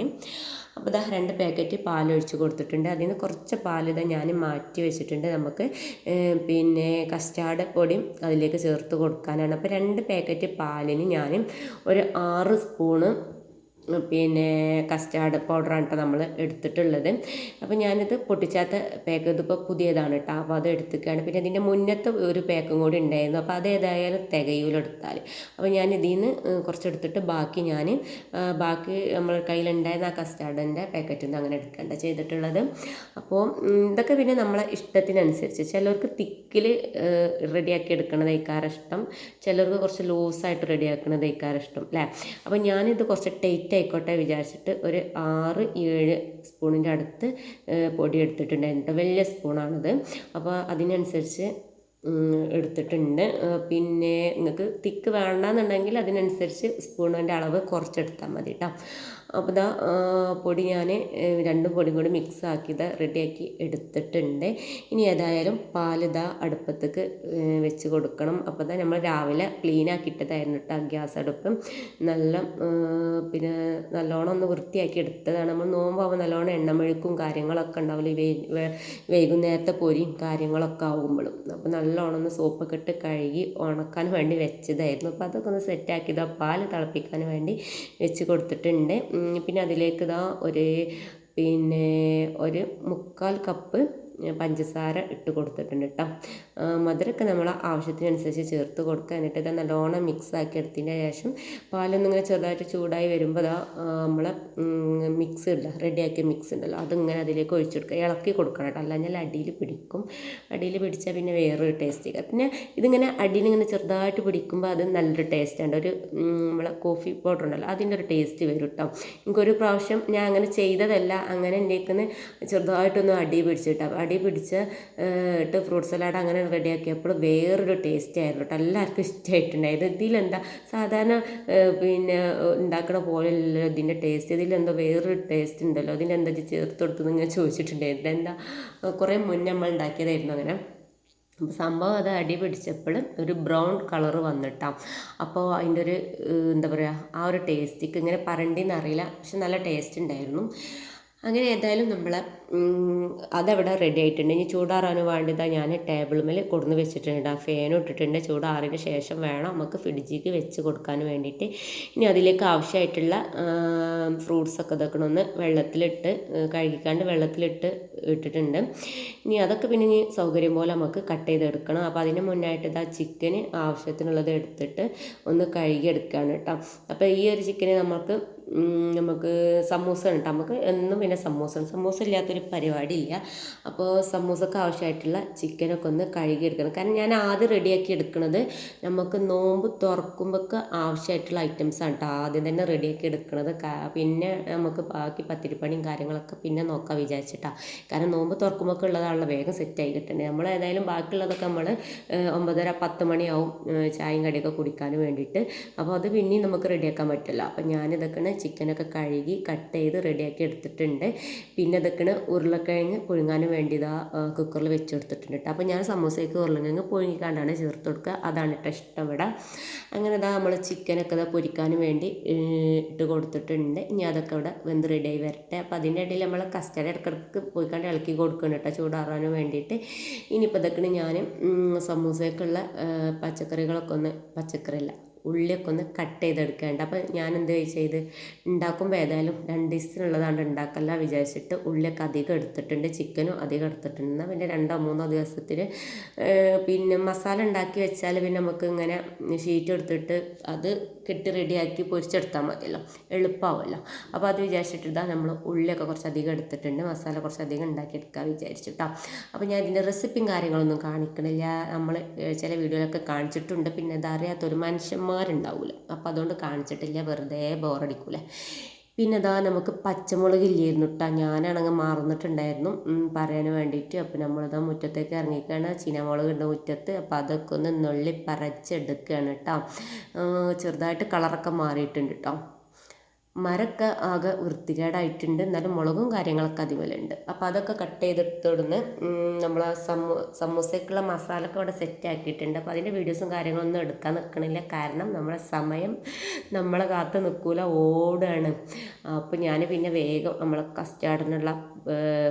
അപ്പോൾ ഇതാ രണ്ട് പാക്കറ്റ് പാൽ ഒഴിച്ച് കൊടുത്തിട്ടുണ്ട്. അതിൽ നിന്ന് കുറച്ച് പാൽ ഇതാ ഞാൻ മാറ്റി വെച്ചിട്ടുണ്ട്. നമുക്ക് പിന്നെ കസ്റ്റാർഡ് പൊടിയും അതിലേക്ക് ചേർത്ത് കൊടുക്കാനാണ്. അപ്പോൾ രണ്ട് പാക്കറ്റ് പാലിന് ഞാൻ ഒരു ആറ് സ്പൂണ് പിന്നെ കസ്റ്റാർഡ് പൗഡറാണ് കേട്ടോ നമ്മൾ എടുത്തിട്ടുള്ളത്. അപ്പോൾ ഞാനിത് പൊട്ടിച്ചാത്ത പാക്ക് ഇതിപ്പോൾ പുതിയതാണ് കേട്ടോ അപ്പോൾ അത് എടുത്തിക്കുകയാണ് പിന്നെ ഇതിന്റെ മുന്നത്തെ ഒരു പാക്കും കൂടി ഉണ്ടായിരുന്നു. അപ്പോൾ അത് ഏതായാലും തികയൂല എടുത്താൽ അപ്പോൾ ഞാൻ ഇതിൽ നിന്ന് കുറച്ച് എടുത്തിട്ട് ബാക്കി ഞാൻ ബാക്കി നമ്മൾ കയ്യിലുണ്ടായിരുന്ന ആ കസ്റ്റാർഡിന്റെ പാക്കറ്റിൽ നിന്ന് അങ്ങനെ എടുക്കേണ്ട ചെയ്തിട്ടുള്ളത്. അപ്പോൾ ഇതൊക്കെ പിന്നെ നമ്മളെ ഇഷ്ടത്തിനനുസരിച്ച്. ചിലർക്ക് തിക്കിൽ റെഡിയാക്കി എടുക്കണതായിക്കാരം ഇഷ്ടം. ചിലർക്ക് കുറച്ച് ലൂസായിട്ട് റെഡിയാക്കണത് ആയിക്കാരം ഇഷ്ടം അല്ലേ അപ്പോൾ ഞാനിത് കുറച്ച് ടൈറ്റ് ആയിക്കോട്ടെ വിചാരിച്ചിട്ട് ഒരു ആറ് ഏഴ് സ്പൂണിന്റെ അടുത്ത് പൊടി എടുത്തിട്ടുണ്ടായിരുന്നു വലിയ സ്പൂണാണത്. അപ്പോൾ അതിനനുസരിച്ച് എടുത്തിട്ടുണ്ട്. പിന്നെ നിങ്ങൾക്ക് തിക്ക് വേണ്ടെന്നുണ്ടെങ്കിൽ അതിനനുസരിച്ച് സ്പൂണിന്റെ അളവ് കുറച്ചെടുത്താൽ മതി കേട്ടോ അപ്പോൾ ഇതാ പൊടി ഞാൻ രണ്ടും പൊടിയും കൂടി മിക്സ് ആക്കിയത് റെഡിയാക്കി എടുത്തിട്ടുണ്ട്. ഇനി ഏതായാലും പാലിതാ അടുപ്പത്തേക്ക് ഏഹ്, വെച്ച് കൊടുക്കണം. അപ്പോൾ ഇതാ നമ്മൾ രാവിലെ ക്ലീൻ ആക്കിയിട്ടതായിരുന്നു കേട്ടോ ഗ്യാസ് അടുപ്പ്. നല്ല പിന്നെ നല്ലോണം ഒന്ന് വൃത്തിയാക്കി എടുത്തതാണ്. നമ്മൾ നോമ്പാകുമ്പോൾ നല്ലോണം എണ്ണമെഴുക്കും കാര്യങ്ങളൊക്കെ ഉണ്ടാവില്ല വൈകുന്നേരത്തെ പൊരിയും കാര്യങ്ങളൊക്കെ ആകുമ്പോഴും അപ്പോൾ നല്ലോണം ഒന്ന് സോപ്പൊക്കെ ഇട്ട് കഴുകി ഉണക്കാൻ വേണ്ടി വെച്ചതായിരുന്നു. അപ്പോൾ അതൊക്കെ ഒന്ന് സെറ്റാക്കി ഇതാ പാൽ തിളപ്പിക്കാൻ വേണ്ടി വെച്ച് കൊടുത്തിട്ടുണ്ട്. പിന്നെ അതിലേക്ക് ദാ ഒരു പിന്നെ ഒരു മുക്കാൽ കപ്പ് പഞ്ചസാര ഇട്ട് കൊടുത്തിട്ടുണ്ട് കേട്ടോ മധുരമൊക്കെ നമ്മൾ ആവശ്യത്തിനനുസരിച്ച് ചേർത്ത് കൊടുക്കുക. എന്നിട്ട് ഇത് നല്ലോണം മിക്സ് ആക്കി എടുത്തതിന് ശേഷം പാലൊന്നും ഇങ്ങനെ ചെറുതായിട്ട് ചൂടായി വരുമ്പോൾ അതാ നമ്മൾ മിക്സ് ഇല്ല റെഡിയാക്കിയ മിക്സ് ഉണ്ടല്ലോ അതിങ്ങനെ അതിലേക്ക് ഒഴിച്ചെടുക്കുക ഇളക്കി കൊടുക്കണം കേട്ടോ അല്ലാഞ്ഞാൽ അടിയിൽ പിടിക്കും. അടിയിൽ പിടിച്ചാൽ പിന്നെ വേറൊരു ടേസ്റ്റ് ചെയ്യുക പിന്നെ ഇതിങ്ങനെ അടിയിൽ ഇങ്ങനെ ചെറുതായിട്ട് പിടിക്കുമ്പോൾ അത് നല്ലൊരു ടേസ്റ്റ് ഉണ്ട് ഒരു നമ്മളെ കോഫി പൗഡർ ഉണ്ടല്ലോ അതിന്റെ ഒരു ടേസ്റ്റ് വരും കേട്ടോ എനിക്കൊരു പ്രാവശ്യം ഞാൻ അങ്ങനെ ചെയ്തതല്ല അങ്ങനെ എന്റെ ചെറുതായിട്ടൊന്ന് അടി പിടിച്ചിട്ട്. അടി പിടിച്ച് ഇട്ട് ഫ്രൂട്ട് സലാഡ് അങ്ങനെ റെഡിയാക്കിയപ്പോൾ വേറൊരു ടേസ്റ്റ് ആയിരുന്നു കേട്ടോ. എല്ലാവർക്കും ഇഷ്ടമായിട്ടുണ്ടായത് ഇതിലെന്താ സാധാരണ പിന്നെ ഉണ്ടാക്കണ പോലെയല്ലോ ഇതിന്റെ ടേസ്റ്റ് ഇതിലെന്തോ വേറൊരു ടേസ്റ്റ് ഉണ്ടല്ലോ. ഇതിലെന്താ ഇത് ചേർത്ത് കൊടുത്തെന്ന് ഇങ്ങനെ ചോദിച്ചിട്ടുണ്ടായിരുന്നു എന്താ കുറേ മുന്നേ നമ്മൾ ഉണ്ടാക്കിയതായിരുന്നു അങ്ങനെ. അപ്പോൾ സംഭവം അത് അടി പിടിച്ചപ്പോൾ ഒരു ബ്രൗൺ കളർ വന്നിട്ടാം. അപ്പോൾ അതിന്റെ ഒരു എന്താ പറയുക ആ ഒരു ടേസ്റ്റിക്ക് ഇങ്ങനെ പറണ്ടിന്ന് അറിയില്ല. പക്ഷെ നല്ല ടേസ്റ്റ് ഉണ്ടായിരുന്നു. അങ്ങനെ ഏതായാലും നമ്മൾ അതവിടെ റെഡി ആയിട്ടുണ്ട്. ഇനി ചൂടാറാൻ വേണ്ടിയതാ ഞാൻ ടേബിൾ മേൽ കൊടുന്ന് വെച്ചിട്ടുണ്ട്. ആ ഫാനും ഇട്ടിട്ടുണ്ട്. ചൂടാറിന് ശേഷം വേണം നമുക്ക് ഫ്രിഡ്ജിക്ക് വെച്ച് കൊടുക്കാൻ വേണ്ടിയിട്ട്. ഇനി അതിലേക്ക് ആവശ്യമായിട്ടുള്ള ഫ്രൂട്ട്സൊക്കെ ഇതൊക്കെ ഒന്ന് വെള്ളത്തിലിട്ട് കഴുകിക്കാണ്ട് വെള്ളത്തിലിട്ട് ഇട്ടിട്ടുണ്ട്. ഇനി അതൊക്കെ പിന്നെ ഇനി സൗകര്യം പോലെ നമുക്ക് കട്ട് ചെയ്തെടുക്കണം. അപ്പോൾ അതിന് മുന്നായിട്ട് ഇതാ ചിക്കന് ആവശ്യത്തിനുള്ളത് എടുത്തിട്ട് ഒന്ന് കഴുകിയെടുക്കുകയാണ് കേട്ടോ അപ്പോൾ ഈ ഒരു ചിക്കന് നമുക്ക് നമുക്ക് സമൂസ ഉണ്ട്. നമുക്ക് എന്നും പിന്നെ സമൂസ സമൂസ ഇല്ലാത്തൊരു പരിപാടി ഇല്ല അപ്പോൾ സമൂസക്ക് ആവശ്യമായിട്ടുള്ള ചിക്കനൊക്കെ ഒന്ന് കഴുകി എടുക്കണം കാരണം ഞാൻ ആദ്യം റെഡിയാക്കി എടുക്കുന്നത് നമുക്ക് നോമ്പ് തുറക്കുമ്പോൾക്ക് ആവശ്യമായിട്ടുള്ള ഐറ്റംസ് ആണ് കേട്ടോ ആദ്യം തന്നെ റെഡിയാക്കി എടുക്കുന്നത് പിന്നെ നമുക്ക് ബാക്കി പത്തിരിപ്പണിയും കാര്യങ്ങളൊക്കെ പിന്നെ നോക്കാൻ വിചാരിച്ചിട്ടാ. കാരണം നോമ്പ് തുറക്കുമ്പോഴൊക്കെ ഉള്ളതാണല്ലോ വേഗം സെറ്റായി കിട്ടണേ. നമ്മൾ ഏതായാലും ബാക്കിയുള്ളതൊക്കെ നമ്മൾ ഒമ്പതര പത്ത് മണിയാവും ചായയും കടിയൊക്കെ കുടിക്കാൻ വേണ്ടിയിട്ട്. അപ്പോൾ അത് പിന്നെയും നമുക്ക് റെഡിയാക്കാൻ പറ്റില്ല. അപ്പോൾ ഞാനിതൊക്കെ ചിക്കനൊക്കെ കഴുകി കട്ട് ചെയ്ത് റെഡിയാക്കി എടുത്തിട്ടുണ്ട്. പിന്നെ അതൊക്കെയാണ് ഉരുളക്കിഴങ്ങ് പുഴുങ്ങാനും വേണ്ടി ഇതാ കുക്കറിൽ വെച്ച് കൊടുത്തിട്ടുണ്ട് കേട്ടോ അപ്പോൾ ഞാൻ സമൂസയ്ക്ക് ഉരുളക്കിഴങ്ങ് പുഴുങ്ങിക്കാണ്ടാണ് ചേർത്ത് കൊടുക്കുക അതാണ് കേട്ടോ ഇഷ്ടം ഇവിടെ അങ്ങനെ ഇതാ നമ്മൾ ചിക്കനൊക്കെ ഇതാ പൊരിക്കാനും വേണ്ടി ഇട്ട് കൊടുത്തിട്ടുണ്ട്. ഇനി അതൊക്കെ ഇവിടെ വെന്ത് റെഡിയായി വരട്ടെ. അപ്പോൾ അതിന്റെ ഇടയിൽ നമ്മൾ കസ്റ്റഡ് ഇടക്കിടക്ക് പോയിക്കാണ്ട് ഇളക്കി കൊടുക്കണം കേട്ടോ ചൂടാറാനും വേണ്ടിയിട്ട്. ഇനിയിപ്പോൾ ഇതൊക്കെയാണ് ഞാൻ സമൂസയ്ക്കുള്ള പച്ചക്കറികളൊക്കെ ഒന്ന് പച്ചക്കറിയല്ല ഉള്ളിയൊക്കെ ഒന്ന് കട്ട് ചെയ്തെടുക്കേണ്ട. അപ്പോൾ ഞാൻ എന്ത് ചെയ്ത്? ഉണ്ടാക്കുമ്പോൾ ഏതായാലും രണ്ട് ദിവസത്തിനുള്ളതാണ് ഉണ്ടാക്കല്ല വിചാരിച്ചിട്ട് ഉള്ളിയൊക്കെ അധികം എടുത്തിട്ടുണ്ട്. ചിക്കനും അധികം എടുത്തിട്ടുണ്ട്. എന്നാൽ പിന്നെ രണ്ടോ മൂന്നോ ദിവസത്തിന് ഏഹ് പിന്നെ മസാല ഉണ്ടാക്കി വെച്ചാൽ പിന്നെ നമുക്ക് ഇങ്ങനെ ഷീറ്റ് എടുത്തിട്ട് അത് കെട്ടി റെഡിയാക്കി പൊരിച്ചെടുത്താൽ മതിയല്ലോ. എളുപ്പമാവുമല്ലോ അപ്പോൾ അത് വിചാരിച്ചിട്ട് നമ്മൾ ഉള്ളിയൊക്കെ കുറച്ച് അധികം എടുത്തിട്ടുണ്ട്. മസാല കുറച്ച് അധികം ഉണ്ടാക്കിയെടുക്കാൻ വിചാരിച്ചിട്ടാ അപ്പോൾ ഞാൻ ഇതിന്റെ റെസിപ്പിയും കാര്യങ്ങളൊന്നും കാണിക്കണില്ല. നമ്മൾ ചില വീഡിയോയിലൊക്കെ കാണിച്ചിട്ടുണ്ട്. പിന്നെ ഇതറിയാത്തൊരു മനുഷ്യന്മാരുണ്ടാവില്ല അപ്പോൾ അതുകൊണ്ട് കാണിച്ചിട്ടില്ല വെറുതെ ബോറടിക്കൂല. പിന്നെ ഇതാ നമുക്ക് പച്ചമുളക് ഇല്ലായിരുന്നു കേട്ടോ ഞാനാണെങ്കിൽ മറന്നിട്ടുണ്ടായിരുന്നു. പറയാൻ വേണ്ടിയിട്ട്. അപ്പോൾ നമ്മളിതാ മുറ്റത്തേക്ക് ഇറങ്ങിക്കാണ്. ചീനമുളക് ഉണ്ട് മുറ്റത്ത്. അപ്പോൾ അതൊക്കെ ഒന്ന് നുള്ളി പറിച്ചെടുക്കുകയാണ് കേട്ടോ ചെറുതായിട്ട് കളറൊക്കെ മാറിയിട്ടുണ്ട് കേട്ടോ മരമൊക്കെ ആകെ വൃത്തികേടായിട്ടുണ്ട്. എന്നാലും മുളകും കാര്യങ്ങളൊക്കെ അതുപോലെ ഉണ്ട് അപ്പോൾ അതൊക്കെ കട്ട് ചെയ്തെടുത്തോടുന്ന് നമ്മൾ ആ സമൂ സമൂസയ്ക്കുള്ള മസാലൊക്കെ അവിടെ സെറ്റ് ആക്കിയിട്ടുണ്ട്. അപ്പോൾ അതിന്റെ വീഡിയോസും കാര്യങ്ങളൊന്നും എടുക്കാൻ നിൽക്കണില്ല കാരണം നമ്മളെ സമയം നമ്മളെ കാത്ത് നിൽക്കൂല ഓടാണ്. അപ്പോൾ ഞാൻ പിന്നെ വേഗം നമ്മളെ കസ്റ്റാർഡിനുള്ള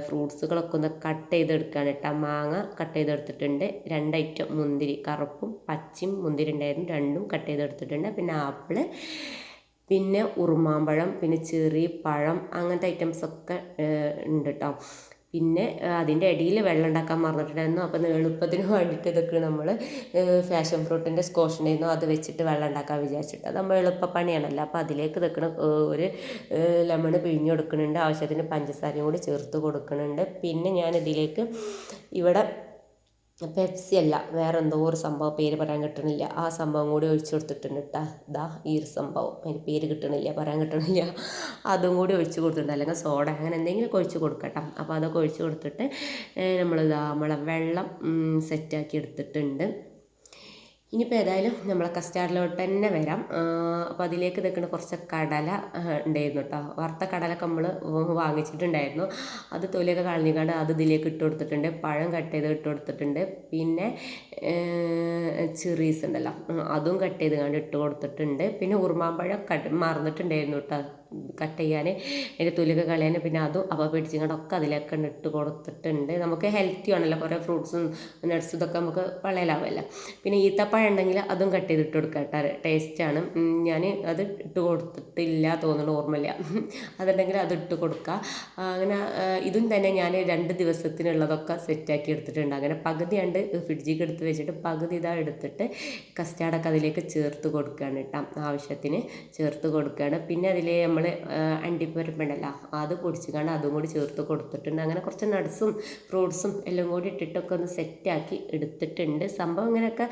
ഫ്രൂട്ട്സുകളൊക്കെ ഒന്ന് കട്ട് ചെയ്തെടുക്കുകയാണ് കേട്ടോ മാങ്ങ കട്ട് ചെയ്തെടുത്തിട്ടുണ്ട്. രണ്ട് ഐറ്റം മുന്തിരി കറുപ്പും പച്ചയും മുന്തിരി ഉണ്ടായിരുന്നു. രണ്ടും കട്ട് ചെയ്തെടുത്തിട്ടുണ്ട്. പിന്നെ ആപ്പിൾ പിന്നെ ഉറുമാമ്പഴം പിന്നെ ചെറിയ പഴം അങ്ങനത്തെ ഐറ്റംസ് ഒക്കെ ഉണ്ട് കേട്ടോ പിന്നെ അതിന്റെ ഇടയിൽ വെള്ളം ഉണ്ടാക്കാൻ മറന്നിട്ടുണ്ടായിരുന്നു. അപ്പം എളുപ്പത്തിന് വേണ്ടിയിട്ട് ഇതൊക്കെ നമ്മൾ ഫാഷൻ ഫ്രൂട്ടിന്റെ സ്കോഷൻ ഉണ്ടായിരുന്നു അത് വെച്ചിട്ട് വെള്ളം ഉണ്ടാക്കാൻ വിചാരിച്ചിട്ട്. അത് നമ്മൾ എളുപ്പപ്പണിയാണല്ലോ. അപ്പോൾ അതിലേക്ക് ഇതൊക്കെ ഒരു ലെമൺ പിഴിഞ്ഞ് കൊടുക്കുന്നുണ്ട്. ആവശ്യത്തിന് പഞ്ചസാരയും കൂടി ചേർത്ത് കൊടുക്കുന്നുണ്ട്. പിന്നെ ഞാൻ ഇതിലേക്ക് ഇവിടെ പെപ്സി അല്ല വേറെ എന്തോ ഒരു സംഭവം പേര് പറയാൻ കിട്ടണില്ല. ആ സംഭവം കൂടി ഒഴിച്ചു കൊടുത്തിട്ടുണ്ട് കേട്ടോ ഇതാ ഈ ഒരു സംഭവം. അതിന് പേര് കിട്ടണില്ല പറയാൻ കിട്ടണില്ല. അതും കൂടി ഒഴിച്ച് കൊടുത്തിട്ടുണ്ട്. അല്ലെങ്കിൽ സോഡ അങ്ങനെ എന്തെങ്കിലും ഒഴിച്ച് കൊടുക്കട്ടെ. അപ്പോൾ അതൊക്കെ ഒഴിച്ച് കൊടുത്തിട്ട് നമ്മൾ ഇതാ നമ്മളെ വെള്ളം സെറ്റാക്കി എടുത്തിട്ടുണ്ട്. ഇനിയിപ്പോൾ ഏതായാലും നമ്മളെ കസ്റ്റാർഡിലോട്ട് തന്നെ വരാം. അപ്പോൾ അതിലേക്ക് നിൽക്കുന്ന കുറച്ച് കടല ഉണ്ടായിരുന്നു കേട്ടോ വറുത്ത കടലൊക്കെ നമ്മൾ വാങ്ങിച്ചിട്ടുണ്ടായിരുന്നു. അത് തൊലിയൊക്കെ കളഞ്ഞിക്കാണ്ട് അത് ഇതിലേക്ക് ഇട്ട് കൊടുത്തിട്ടുണ്ട്. പഴം കട്ട് ചെയ്ത് ഇട്ട് കൊടുത്തിട്ടുണ്ട്. പിന്നെ ചെറീസ് ഉണ്ടല്ലോ. അതും കട്ട് ചെയ്ത് കണ്ട് ഇട്ട് കൊടുത്തിട്ടുണ്ട്. പിന്നെ ഉറുമാമ്പഴം കട്ട് മറന്നിട്ടുണ്ടായിരുന്നു കേട്ടോ കട്ട് ചെയ്യാൻ അതിന്റെ തൊലിയൊക്കെ കളയാൻ പിന്നെ അതും അവ പിടിച്ചിങ്ങോട്ടൊക്കെ അതിലേക്ക് ഇട്ട് കൊടുത്തിട്ടുണ്ട്. നമുക്ക് ഹെൽത്തി ആണല്ലോ കുറേ ഫ്രൂട്ട്സും നട്ട്സും ഇതൊക്കെ നമുക്ക് വളയലാവല്ല പിന്നെ ഈത്തപ്പഴം ഉണ്ടെങ്കിൽ അതും കട്ട് ചെയ്തിട്ട് കൊടുക്കാം കേട്ടോ ടേസ്റ്റാണ് ഞാൻ അത് ഇട്ട് കൊടുത്തിട്ടില്ല തോന്നുന്നു ഓർമ്മയില്ല. അതുണ്ടെങ്കിൽ അത് ഇട്ട് കൊടുക്കുക അങ്ങനെ ഇതും തന്നെ ഞാൻ രണ്ട് ദിവസത്തിനുള്ളതൊക്കെ സെറ്റാക്കി എടുത്തിട്ടുണ്ട്. അങ്ങനെ പകുതി കണ്ട് ഫ്രിഡ്ജിക്ക് എടുത്ത് വെച്ചിട്ട് പകുതി ഇതാ എടുത്തിട്ട് കസ്റ്റാർഡൊക്കെ അതിലേക്ക് ചേർത്ത് കൊടുക്കുകയാണ് കേട്ടോ ആവശ്യത്തിന് ചേർത്ത് കൊടുക്കുകയാണ്. പിന്നെ അതിൽ നമ്മൾ അണ്ടിപ്പരിപ്പുണ്ടല്ലോ അത് പൊടിച്ചുകൊണ്ട് അതും കൂടി ചേർത്ത് കൊടുത്തിട്ടുണ്ട്. അങ്ങനെ കുറച്ച് നട്ട്സും ഫ്രൂട്ട്സും എല്ലാം കൂടി ഇട്ടിട്ടൊക്കെ ഒന്ന് സെറ്റാക്കി എടുത്തിട്ടുണ്ട്. സംഭവം ഇങ്ങനെയൊക്കെ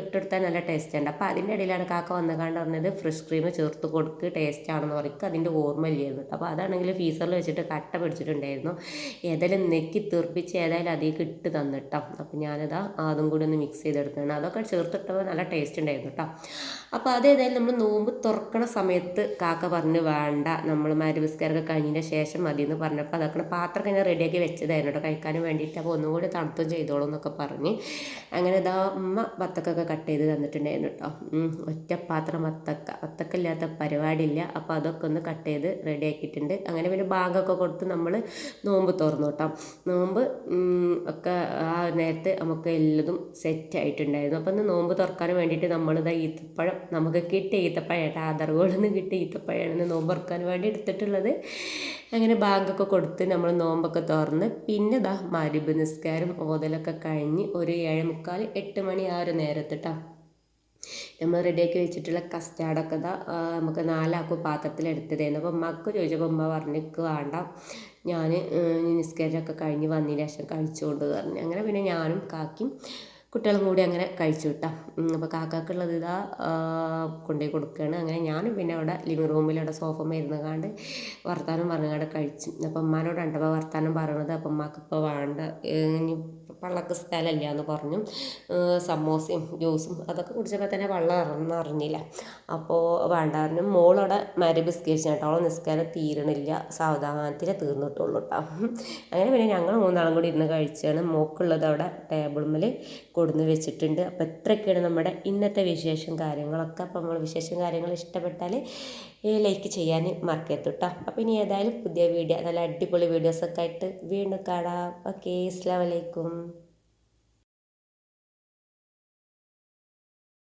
ഇട്ടെടുത്താൽ നല്ല ടേസ്റ്റ് ഉണ്ട്. അപ്പോൾ അതിന്റെ ഇടയിലാണ് കാക്ക വന്ന കണ്ട് പറഞ്ഞത് ഫ്രഷ് ക്രീം ചേർത്ത് കൊടുക്ക് ടേസ്റ്റ് ആണെന്ന് പറയും. അതിന്റെ ഓർമ്മ ഇല്ലായിരുന്നു കേട്ടോ അപ്പോൾ അതാണെങ്കിൽ ഫീസറിൽ വെച്ചിട്ട് കട്ട പിടിച്ചിട്ടുണ്ടായിരുന്നു. ഏതായാലും നെക്കി തീർപ്പിച്ച് ഏതായാലും അതിലേക്ക് ഇട്ട് തന്നിട്ടോ. അപ്പോൾ ഞാനത് അതും കൂടി ഒന്ന് മിക്സ് ചെയ്തെടുത്താണ് അതൊക്കെ ചേർത്തിട്ടപ്പോൾ നല്ല ടേസ്റ്റ് ഉണ്ടായിരുന്നു കേട്ടോ അപ്പോൾ അതേതായാലും നമ്മൾ നോമ്പ് തുറക്കണ സമയത്ത് കാക്ക പറഞ്ഞ് വേണ്ട. നമ്മൾ മരുവിസ്കാരൊക്കെ കഴിഞ്ഞതിന്റെ ശേഷം മതി എന്ന് പറഞ്ഞപ്പോൾ അതൊക്കെ പാത്രമൊക്കെ ഞാൻ റെഡിയാക്കി വെച്ചതായിരുന്നു കേട്ടോ കഴിക്കാനും വേണ്ടിയിട്ട്. അപ്പോൾ ഒന്നും കൂടി തണുത്തും ചെയ്തോളൂ എന്നൊക്കെ പറഞ്ഞ് അങ്ങനെ ഇതാ അമ്മ വത്തക്കൊക്കെ കട്ട് ചെയ്ത് തന്നിട്ടുണ്ടായിരുന്നു കേട്ടോ. ഒറ്റപ്പാത്രം ഒറ്റ പാത്രം വത്തക്ക. വത്തക്ക ഇല്ലാത്ത പരിപാടിയില്ല. അപ്പോൾ അതൊക്കെ ഒന്ന് കട്ട് ചെയ്ത് റെഡിയാക്കിയിട്ടുണ്ട് അങ്ങനെ പിന്നെ ബാഗൊക്കെ കൊടുത്ത് നമ്മൾ നോമ്പ് തുറന്നു കേട്ടോ. നോമ്പ് ഒക്കെ ആ നേരത്തെ നമുക്ക് എല്ലതും സെറ്റ് ആയിട്ടുണ്ടായിരുന്നു. അപ്പം ഒന്ന് നോമ്പ് തുറക്കാൻ വേണ്ടിയിട്ട് നമ്മളിതാ ഈത്തപ്പഴം നമുക്ക് കിട്ടിയ ഈത്തപ്പഴമായിട്ട് ആധാർ ഗോളിൽ നിന്ന് കിട്ടിയ ഈത്തപ്പഴമാണ് നോമ്പ് തുറക്കാൻ വേണ്ടി എടുത്തിട്ടുള്ളത്. അങ്ങനെ ബാങ്കൊക്കെ കൊടുത്ത് നമ്മൾ നോമ്പൊക്കെ തുറന്ന് പിന്നെ ദാ മരുബ് നിസ്കാരം ഓതലൊക്കെ കഴിഞ്ഞ് ഒരു ഏഴ് മുക്കാൽ എട്ട് മണി ആ ഒരു നേരത്തിട്ടാ. നമ്മൾ റെഡിയാക്കി വെച്ചിട്ടുള്ള കസ്റ്റാർഡൊക്കെ ഇതാ നമുക്ക് നാലാക്കും പാത്രത്തിലെടുത്തതായിരുന്നു അപ്പോൾ മക്ക് ചോദിച്ചപ്പോൾ ഉമ്മ പറഞ്ഞിക്ക് വേണ്ട. ഞാൻ നിസ്കാരമൊക്കെ കഴിഞ്ഞ് വന്നതിന് ശേഷം കഴിച്ചുകൊണ്ട് പറഞ്ഞു അങ്ങനെ പിന്നെ ഞാനും കാക്കിയും കുട്ടികളും കൂടി അങ്ങനെ കഴിച്ചു വിട്ടാം അപ്പോൾ കാക്കാക്കുള്ളത് ഇതാ കൊണ്ടുപോയി കൊടുക്കുകയാണ് അങ്ങനെ ഞാനും പിന്നെ അവിടെ ലിവിങ് റൂമിൽ അവിടെ സോഫമ്മ മരുന്ന് കാണ്ട് വർത്താനം പറഞ്ഞുകൊണ്ട് കഴിച്ചു. അപ്പം ഉമ്മാനോട് ഉണ്ടപ്പോൾ വർത്താനം പറയണത് അപ്പം ഉമ്മാക്ക് വേണ്ട ഇനി പള്ളക്ക് സ്ഥലമില്ല എന്ന് പറഞ്ഞു. സമോസയും ജ്യൂസും അതൊക്കെ കുടിച്ചപ്പോൾ തന്നെ വെള്ളം ഇറങ്ങുന്ന അറിഞ്ഞില്ല. അപ്പോൾ വേണ്ടായിരുന്നു മോളവിടെ മരി കേട്ടോ അവളെ നിസ്കാരം തീരണില്ല. സാവധാനത്തിലെ തീർന്നിട്ടുള്ളൂ കേട്ടോ. അങ്ങനെ പിന്നെ ഞങ്ങൾ മൂന്നാളും കൂടി ഇരുന്ന് കഴിച്ചാണ്. മോക്കുള്ളത് അവിടെ ടേബിളിൽ കൊടുന്ന് വെച്ചിട്ടുണ്ട്. അപ്പോൾ ഇത്രയൊക്കെയാണ് നമ്മുടെ ഇന്നത്തെ വിശേഷം കാര്യങ്ങളൊക്കെ. അപ്പോൾ നമ്മൾ വിശേഷം കാര്യങ്ങൾ ഇഷ്ടപ്പെട്ടാൽ ലൈക്ക് ചെയ്യാൻ മറക്കരുത് കേട്ടോ അപ്പോൾ ഇനി ഏതായാലും പുതിയ വീഡിയോ നല്ല അടിപൊളി വീഡിയോസൊക്കെ ആയിട്ട് വീണ്ടും കാണാം. ഓക്കെ അസ്സാം വലൈക്കും